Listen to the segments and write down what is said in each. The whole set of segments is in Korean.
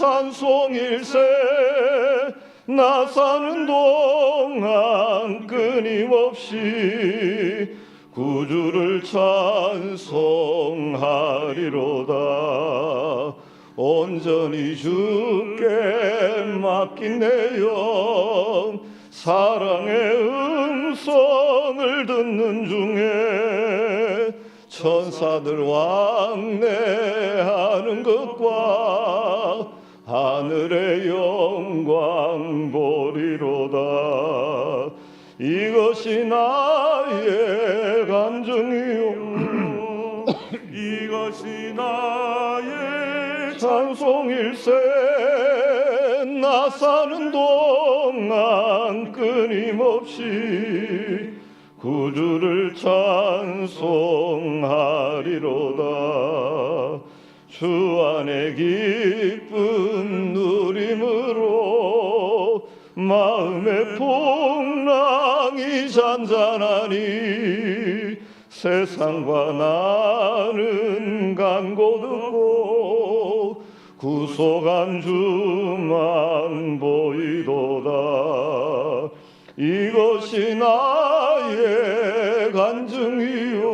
찬송일세 나 사는 동안 끊임없이 구주를 찬송하리로다. 온전히 주께 맡긴 내 영 사랑의 음성을 듣는 중에 천사들 왕래하는 것과 하늘의 영광 보리로다. 이것이 나의 간증이요. 이것이 나의 찬송일세 나 사는 동안 끊임없이 구주를 찬송하리로다. 주 안에 기 잔잔하니 세상과 나는 간고 듣고 구속한 주만 보이도다. 이것이 나의 간증이요.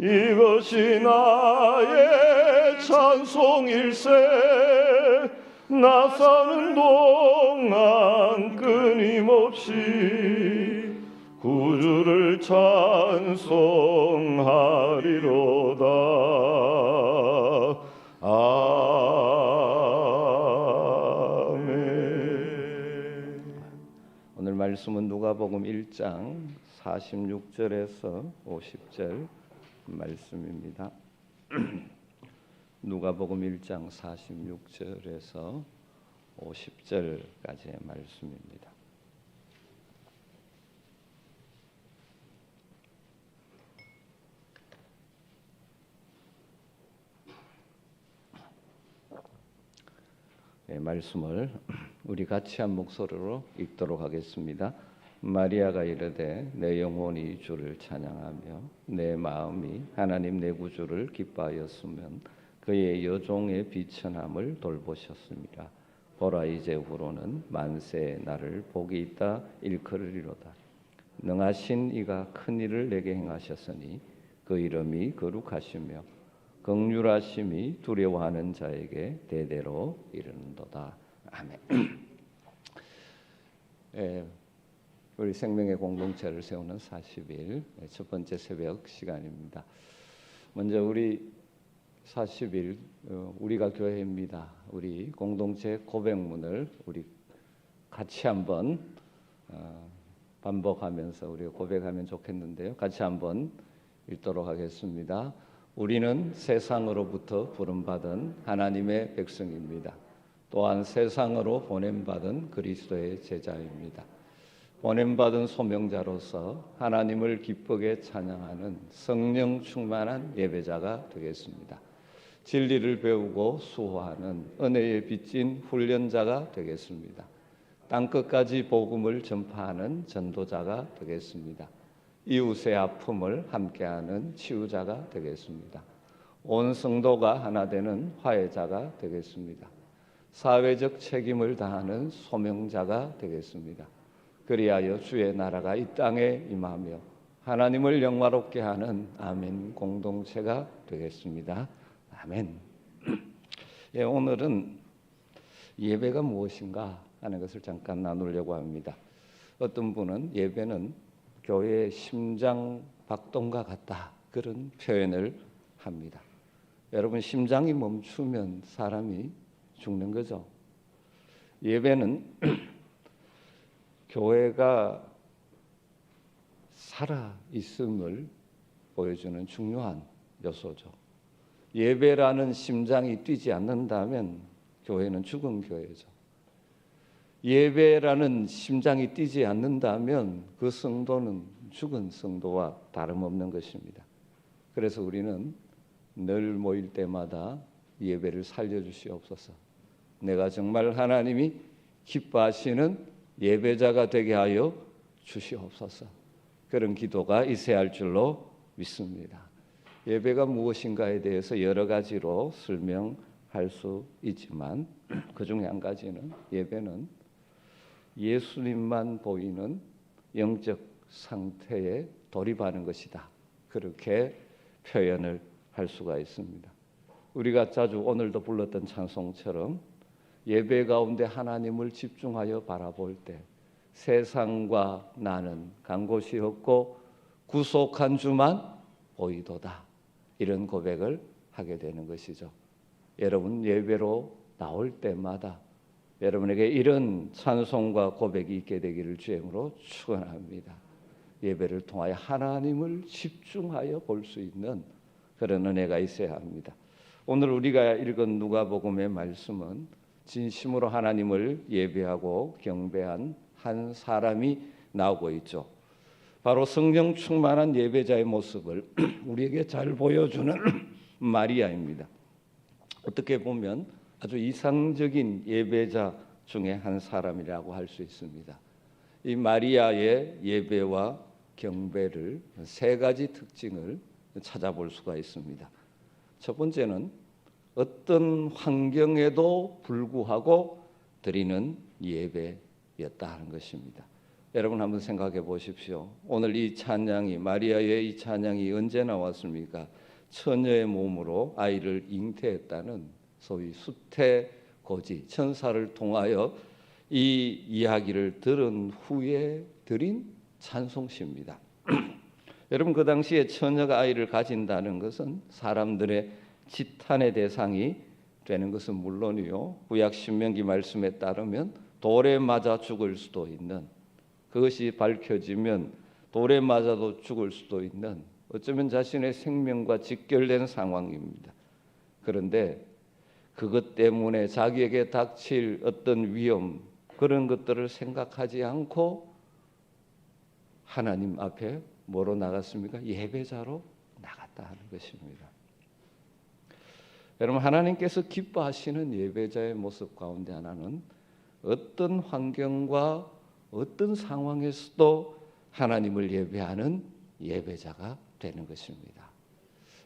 이것이 나의 찬송일세. 나 사는 동안 끊임없이 구주를 찬송하리로다 아멘 오늘 말씀은 누가복음 1장 46절에서 50절 말씀입니다. 누가복음 1장 46절에서 50절까지의 말씀입니다. 말씀을 우리 같이 한 목소리로 읽도록 하겠습니다. 마리아가 이르되 내 영혼이 주를 찬양하며 내 마음이 하나님 내 구주를 기뻐하였으면 그의 여종의 비천함을 돌보셨습니다. 보라 이제 후로는 만세 나를 복이 있다 일컬으리로다. 능하신 이가 큰 일을 내게 행하셨으니 그 이름이 거룩하시며 긍휼하심이 두려워하는 자에게 대대로 이르는도다. 아멘. 예, 우리 생명의 공동체를 세우는 40일 첫 번째 새벽 시간입니다. 먼저 우리 40일 어, 우리가 교회입니다. 우리 공동체 고백문을 우리 같이 한번 어, 반복하면서 우리가 고백하면 좋겠는데요. 같이 한번 읽도록 하겠습니다. 우리는 세상으로부터 부름받은 하나님의 백성입니다. 또한 세상으로 보냄받은 그리스도의 제자입니다. 보냄받은 소명자로서 하나님을 기쁘게 찬양하는 성령 충만한 예배자가 되겠습니다. 진리를 배우고 수호하는 은혜에 빚진 훈련자가 되겠습니다. 땅 끝까지 복음을 전파하는 전도자가 되겠습니다. 이웃의 아픔을 함께하는 치유자가 되겠습니다. 온 성도가 하나 되는 화해자가 되겠습니다. 사회적 책임을 다하는 소명자가 되겠습니다. 그리하여 주의 나라가 이 땅에 임하며 하나님을 영화롭게 하는 아멘 공동체가 되겠습니다. 아멘. 예, 오늘은 예배가 무엇인가 하는 것을 잠깐 나누려고 합니다. 어떤 분은 예배는 교회의 심장 박동과 같다 그런 표현을 합니다. 여러분 심장이 멈추면 사람이 죽는 거죠. 예배는 교회가 살아 있음을 보여주는 중요한 요소죠. 예배라는 심장이 뛰지 않는다면 교회는 죽은 교회죠. 예배라는 심장이 뛰지 않는다면 그 성도는 죽은 성도와 다름없는 것입니다. 그래서 우리는 늘 모일 때마다 예배를 살려주시옵소서. 내가 정말 하나님이 기뻐하시는 예배자가 되게 하여 주시옵소서. 그런 기도가 있어야 할 줄로 믿습니다. 예배가 무엇인가에 대해서 여러 가지로 설명할 수 있지만 그 중에 한 가지는 예배는 예수님만 보이는 영적 상태에 돌입하는 것이다. 그렇게 표현을 할 수가 있습니다. 우리가 자주 오늘도 불렀던 찬송처럼 예배 가운데 하나님을 집중하여 바라볼 때 세상과 나는 간 곳이 없고 구속한 주만 보이도다. 이런 고백을 하게 되는 것이죠. 여러분 예배로 나올 때마다 여러분에게 이런 찬송과 고백이 있게 되기를 주임으로 축원합니다. 예배를 통하여 하나님을 집중하여 볼 수 있는 그런 은혜가 있어야 합니다. 오늘 우리가 읽은 누가복음의 말씀은 진심으로 하나님을 예배하고 경배한 한 사람이 나오고 있죠. 바로 성령 충만한 예배자의 모습을 우리에게 잘 보여주는 마리아입니다. 어떻게 보면 아주 이상적인 예배자 중에 한 사람이라고 할 수 있습니다. 이 마리아의 예배와 경배를 세 가지 특징을 찾아볼 수가 있습니다. 첫 번째는 어떤 환경에도 불구하고 드리는 예배였다 하는 것입니다. 여러분 한번 생각해 보십시오. 오늘 이 찬양이 마리아의 이 찬양이 언제 나왔습니까? 처녀의 몸으로 아이를 잉태했다는 소위 수태 고지 천사를 통하여 이 이야기를 들은 후에 드린 찬송시입니다. 여러분 그 당시에 처녀가 아이를 가진다는 것은 사람들의 지탄의 대상이 되는 것은 물론이요. 구약 신명기 말씀에 따르면 돌에 맞아 죽을 수도 있는 그것이 밝혀지면 돌에 맞아도 죽을 수도 있는 어쩌면 자신의 생명과 직결된 상황입니다. 그런데 그것 때문에 자기에게 닥칠 어떤 위험 그런 것들을 생각하지 않고 하나님 앞에 뭐로 나갔습니까? 예배자로 나갔다 하는 것입니다. 여러분 하나님께서 기뻐하시는 예배자의 모습 가운데 하나는 어떤 환경과 어떤 상황에서도 하나님을 예배하는 예배자가 되는 것입니다.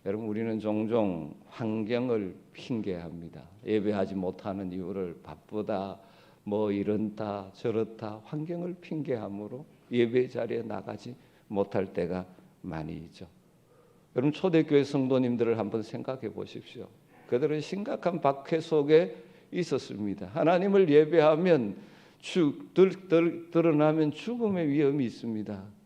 여러분 우리는 종종 환경을 핑계합니다. 예배하지 못하는 이유를 바쁘다, 뭐 이런다, 저렇다 환경을 핑계함으로 예배 자리에 나가지 못할 때가 많이 있죠. 여러분 초대교회 성도님들을 한번 생각해 보십시오. 그들은 심각한 박해 속에 있었습니다. 하나님을 예배하면 죽 드러나면 죽음의 위험이 있습니다.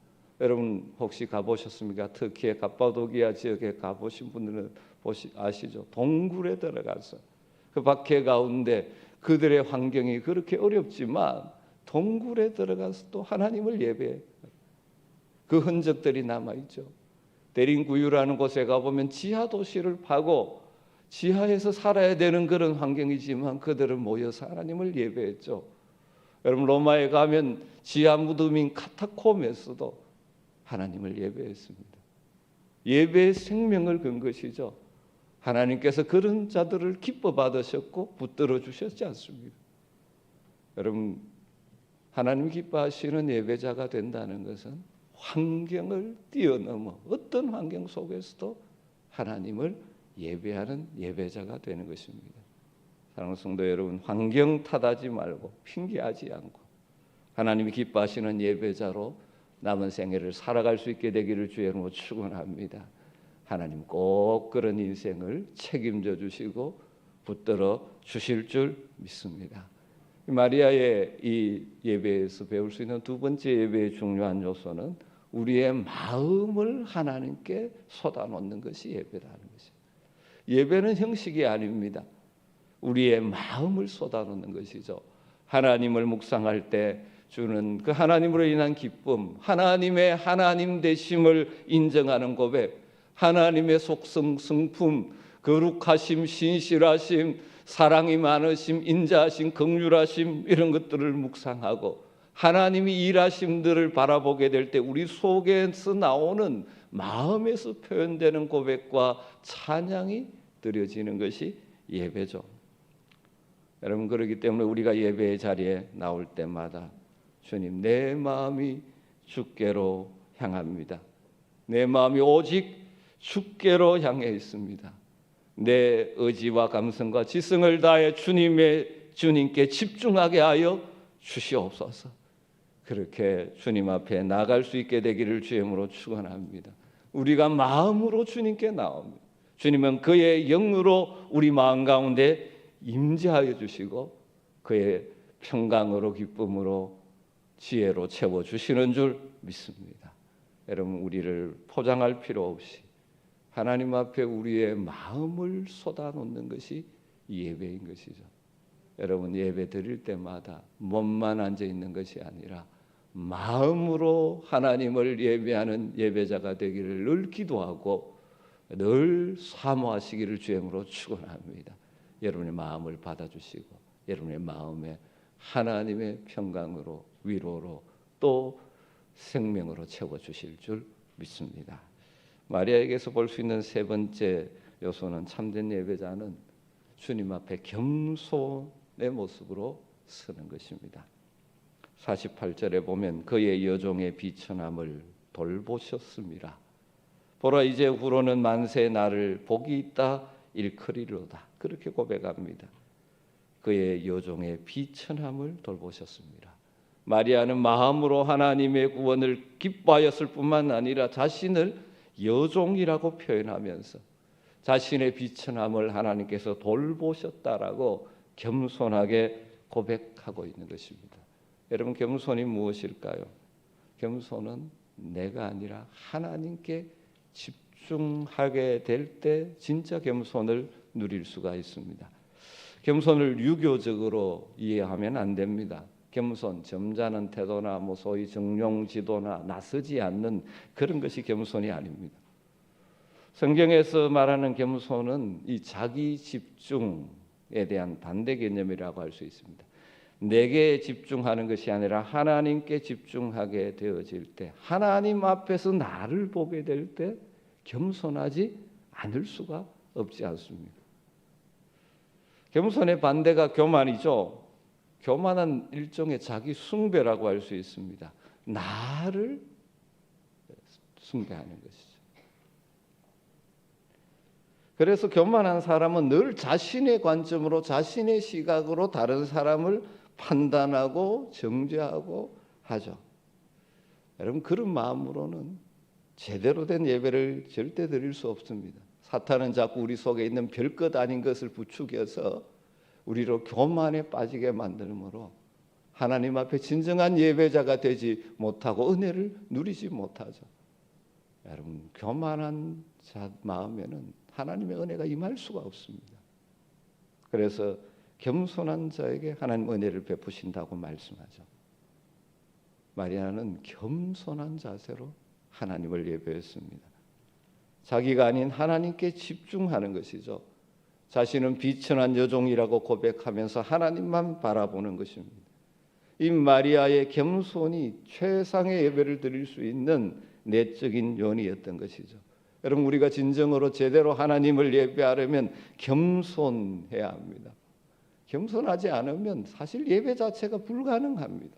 여러분 혹시 가보셨습니까? 터키의 갑바도기아 지역에 가보신 분들은 보시, 아시죠? 동굴에 들어가서 그 박해 가운데 그들의 환경이 그렇게 어렵지만 동굴에 들어가서 또 하나님을 예배 그 흔적들이 남아 있죠. 대린구유라는 곳에 가보면 지하 도시를 파고 지하에서 살아야 되는 그런 환경이지만 그들은 모여서 하나님을 예배했죠. 여러분 로마에 가면 지하 무덤인 카타콤에서도 하나님을 예배했습니다. 예배의 생명을 건 것이죠. 하나님께서 그런 자들을 기뻐 받으셨고 붙들어 주셨지 않습니까? 여러분 하나님 기뻐하시는 예배자가 된다는 것은 환경을 뛰어넘어 어떤 환경 속에서도 하나님을 예배하는 예배자가 되는 것입니다. 사랑하는 성도 여러분, 환경 탓하지 말고 핑계하지 않고 하나님이 기뻐하시는 예배자로 남은 생애를 살아갈 수 있게 되기를 주의 이름으로 축원합니다. 하나님 꼭 그런 인생을 책임져 주시고 붙들어 주실 줄 믿습니다. 마리아의 이 예배에서 배울 수 있는 두 번째 예배의 중요한 요소는 우리의 마음을 하나님께 쏟아놓는 것이 예배라는 것이죠. 예배는 형식이 아닙니다. 우리의 마음을 쏟아놓는 것이죠. 하나님을 묵상할 때 주는 그 하나님으로 인한 기쁨, 하나님의 하나님 되심을 인정하는 고백, 하나님의 속성 성품, 거룩하심, 신실하심, 사랑이 많으심, 인자하심, 긍휼하심 이런 것들을 묵상하고 하나님이 일하심들을 바라보게 될 때 우리 속에서 나오는 마음에서 표현되는 고백과 찬양이 드려지는 것이 예배죠. 여러분 그렇기 때문에 우리가 예배의 자리에 나올 때마다 주님 내 마음이 주께로 향합니다. 내 마음이 오직 주께로 향해 있습니다. 내 의지와 감성과 지성을 다해 주님의 주님께 집중하게 하여 주시옵소서. 그렇게 주님 앞에 나갈 수 있게 되기를 주임으로 축원합니다. 우리가 마음으로 주님께 나옵니다. 주님은 그의 영으로 우리 마음 가운데 임재하여 주시고 그의 평강으로 기쁨으로 지혜로 채워 주시는 줄 믿습니다. 여러분 우리를 포장할 필요 없이 하나님 앞에 우리의 마음을 쏟아놓는 것이 예배인 것이죠. 여러분 예배 드릴 때마다 몸만 앉아 있는 것이 아니라 마음으로 하나님을 예배하는 예배자가 되기를 늘 기도하고 늘 사모하시기를 주임으로 축원합니다. 여러분의 마음을 받아주시고 여러분의 마음에 하나님의 평강으로 위로로 또 생명으로 채워 주실 줄 믿습니다. 마리아에게서 볼 수 있는 세 번째 요소는 참된 예배자는 주님 앞에 겸손의 모습으로 서는 것입니다. 48절에 보면 그의 여종의 비천함을 돌보셨습니다. 보라 이제 후로는 만세 나를 복이 있다 일컬이로다 그렇게 고백합니다. 그의 여종의 비천함을 돌보셨습니다. 마리아는 마음으로 하나님의 구원을 기뻐하였을 뿐만 아니라 자신을 여종이라고 표현하면서 자신의 비천함을 하나님께서 돌보셨다라고 겸손하게 고백하고 있는 것입니다. 여러분 겸손이 무엇일까요? 겸손은 내가 아니라 하나님께 집중하게 될 때 진짜 겸손을 누릴 수가 있습니다. 겸손을 유교적으로 이해하면 안 됩니다. 겸손, 점잖은 태도나 뭐 소위 정용 지도나 나서지 않는 그런 것이 겸손이 아닙니다. 성경에서 말하는 겸손은 이 자기 집중에 대한 반대 개념이라고 할 수 있습니다. 내게 집중하는 것이 아니라 하나님께 집중하게 되어질 때 하나님 앞에서 나를 보게 될 때 겸손하지 않을 수가 없지 않습니까? 겸손의 반대가 교만이죠. 교만은 일종의 자기 숭배라고 할 수 있습니다. 나를 숭배하는 것이죠. 그래서 교만한 사람은 늘 자신의 관점으로 자신의 시각으로 다른 사람을 판단하고 정죄하고 하죠. 여러분 그런 마음으로는 제대로 된 예배를 절대 드릴 수 없습니다. 사탄은 자꾸 우리 속에 있는 별것 아닌 것을 부추겨서 우리로 교만에 빠지게 만들므로 하나님 앞에 진정한 예배자가 되지 못하고 은혜를 누리지 못하죠. 여러분 교만한 자 마음에는 하나님의 은혜가 임할 수가 없습니다. 그래서 겸손한 자에게 하나님 은혜를 베푸신다고 말씀하죠. 마리아는 겸손한 자세로 하나님을 예배했습니다. 자기가 아닌 하나님께 집중하는 것이죠. 자신은 비천한 여종이라고 고백하면서 하나님만 바라보는 것입니다. 이 마리아의 겸손이 최상의 예배를 드릴 수 있는 내적인 요인이었던 것이죠. 여러분 우리가 진정으로 제대로 하나님을 예배하려면 겸손해야 합니다. 겸손하지 않으면 사실 예배 자체가 불가능합니다.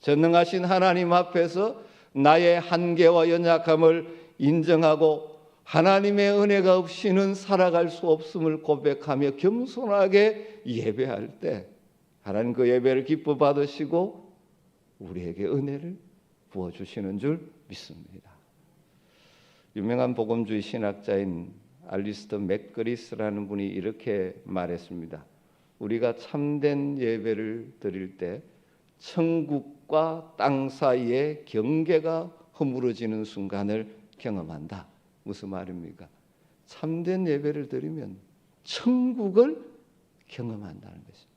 전능하신 하나님 앞에서 나의 한계와 연약함을 인정하고 하나님의 은혜가 없이는 살아갈 수 없음을 고백하며 겸손하게 예배할 때 하나님 그 예배를 기뻐 받으시고 우리에게 은혜를 부어 주시는 줄 믿습니다. 유명한 복음주의 신학자인 알리스터 맥그리스라는 분이 이렇게 말했습니다. 우리가 참된 예배를 드릴 때 천국과 땅 사이의 경계가 허물어지는 순간을 경험한다. 무슨 말입니까? 참된 예배를 드리면 천국을 경험한다는 것입니다.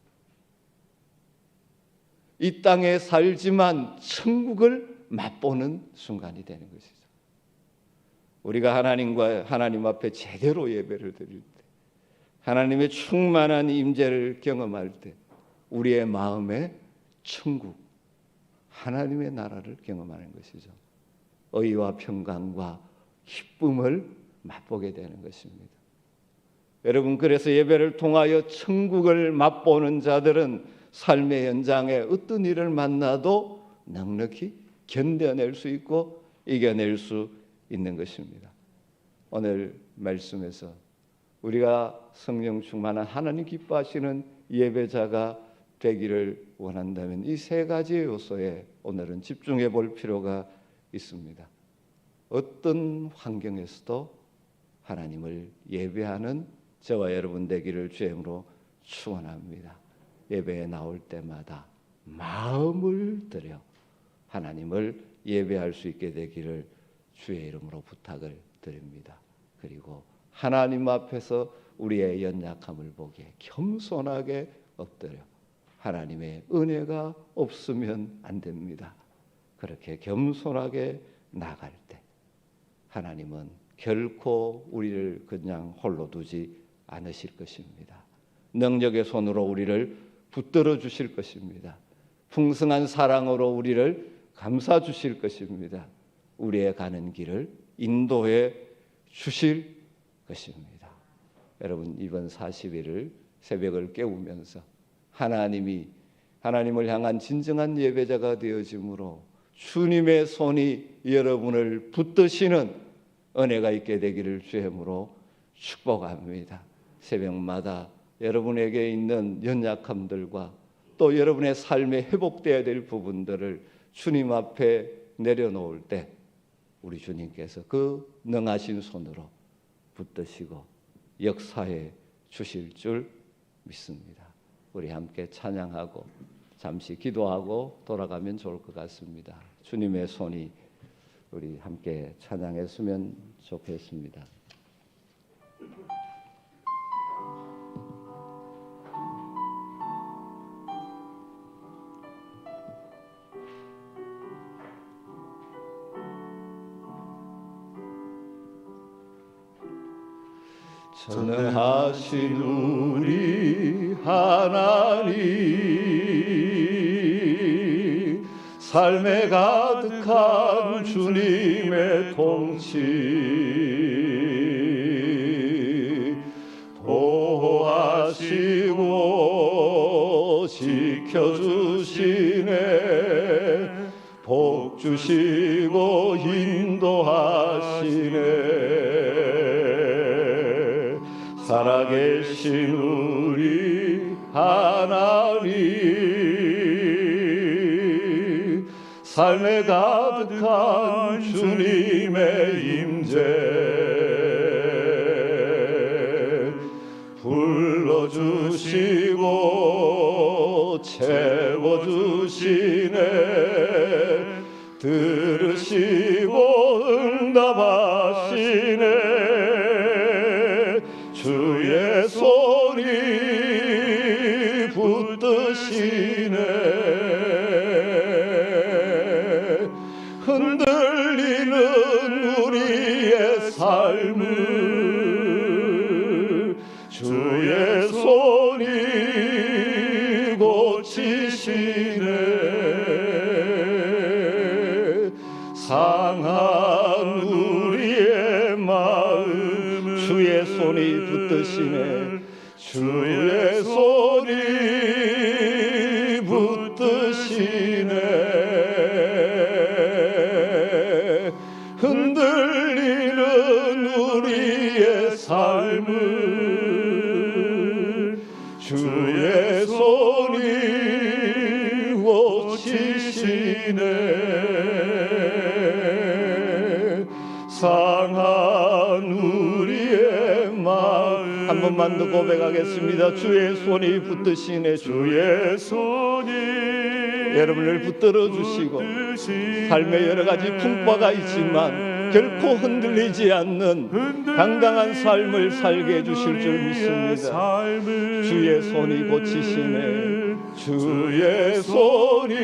이 땅에 살지만 천국을 맛보는 순간이 되는 것이죠. 우리가 하나님과 하나님 앞에 제대로 예배를 드릴 때 하나님의 충만한 임재를 경험할 때 우리의 마음에 천국 하나님의 나라를 경험하는 것이죠. 의와 평강과 기쁨을 맛보게 되는 것입니다. 여러분 그래서 예배를 통하여 천국을 맛보는 자들은 삶의 현장에 어떤 일을 만나도 넉넉히 견뎌낼 수 있고 이겨낼 수 있는 것입니다. 오늘 말씀에서 우리가 성령 충만한 하나님 기뻐하시는 예배자가 되기를 원한다면 이 세 가지 요소에 오늘은 집중해 볼 필요가 있습니다. 어떤 환경에서도 하나님을 예배하는 저와 여러분 되기를 주임으로 축원합니다. 예배에 나올 때마다 마음을 들여 하나님을 예배할 수 있게 되기를 주의 이름으로 부탁을 드립니다. 그리고 하나님 앞에서 우리의 연약함을 보기에 겸손하게 엎드려 하나님의 은혜가 없으면 안 됩니다. 그렇게 겸손하게 나갈 때 하나님은 결코 우리를 그냥 홀로 두지 않으실 것입니다. 능력의 손으로 우리를 붙들어 주실 것입니다. 풍성한 사랑으로 우리를 감싸 주실 것입니다. 우리의 가는 길을 인도해 주실 것입니다. 여러분 이번 40일을 새벽을 깨우면서 하나님이 하나님을 향한 진정한 예배자가 되어짐으로 주님의 손이 여러분을 붙드시는 은혜가 있게 되기를 주임으로 축복합니다. 새벽마다 여러분에게 있는 연약함들과 또 여러분의 삶에 회복돼야 될 부분들을 주님 앞에 내려놓을 때 우리 주님께서 그 능하신 손으로 붙드시고 역사해 주실 줄 믿습니다. 우리 함께 찬양하고 잠시 기도하고 돌아가면 좋을 것 같습니다. 주님의 손이 우리 함께 찬양했으면 좋겠습니다. 전능하신 우리 하나님 삶에 가득한 주님의 통치. 보호하시고 지켜주시네. 복 주시고 인도하시네. 살아계신 우리 하나님. 삶에 가 득한 주의 손이 붙드시네 주의 손이. 여러분을 붙들어 주시고 삶의 여러 가지 풍파가 있지만 결코 흔들리지 않는 당당한 삶을 살게 해주실 줄 믿습니다. 주의 손이 고치시네. 주의 손이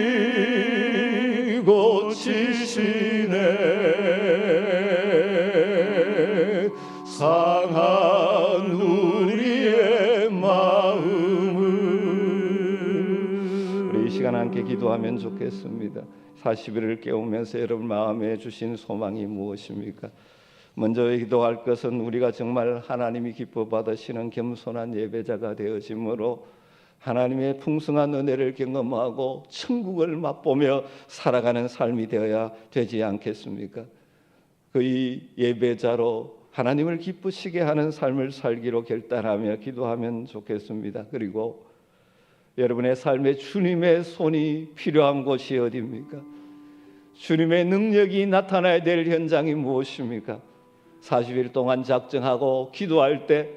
고치시네 기도하면 좋겠습니다 40일을 깨우면서 여러분 마음에 주신 소망이 무엇입니까? 먼저 기도할 것은 우리가 정말 하나님이 기뻐 받으시는 겸손한 예배자가 되어짐으로 하나님의 풍성한 은혜를 경험하고 천국을 맛보며 살아가는 삶이 되어야 되지 않겠습니까? 그이 예배자로 하나님을 기쁘시게 하는 삶을 살기로 결단하며 기도하면 좋겠습니다. 그리고 여러분의 삶에 주님의 손이 필요한 곳이 어디입니까? 주님의 능력이 나타나야 될 현장이 무엇입니까? 40일 동안 작정하고 기도할 때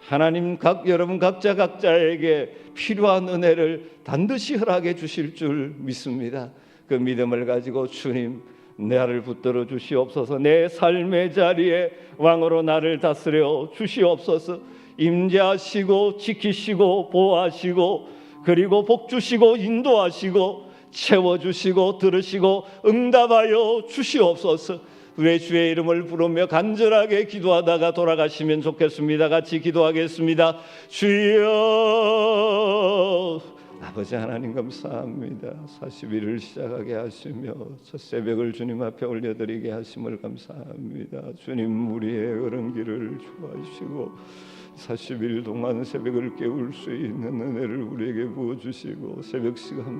하나님 각 여러분 각자 각자에게 필요한 은혜를 반드시 허락해 주실 줄 믿습니다. 그 믿음을 가지고 주님 나를 붙들어 주시옵소서 내 삶의 자리에 왕으로 나를 다스려 주시옵소서 임재하시고 지키시고 보호하시고 그리고 복 주시고 인도하시고 채워 주시고 들으시고 응답하여 주시옵소서. 왜 주의 이름을 부르며 간절하게 기도하다가 돌아가시면 좋겠습니다. 같이 기도하겠습니다. 주여 아버지 하나님 감사합니다. 40일을 시작하게 하시며 첫 새벽을 주님 앞에 올려드리게 하심을 감사합니다. 주님 우리의 어른 길을 좋아하시고 40일 동안 새벽을 깨울 수 있는 은혜를 우리에게 부어주시고 새벽 시간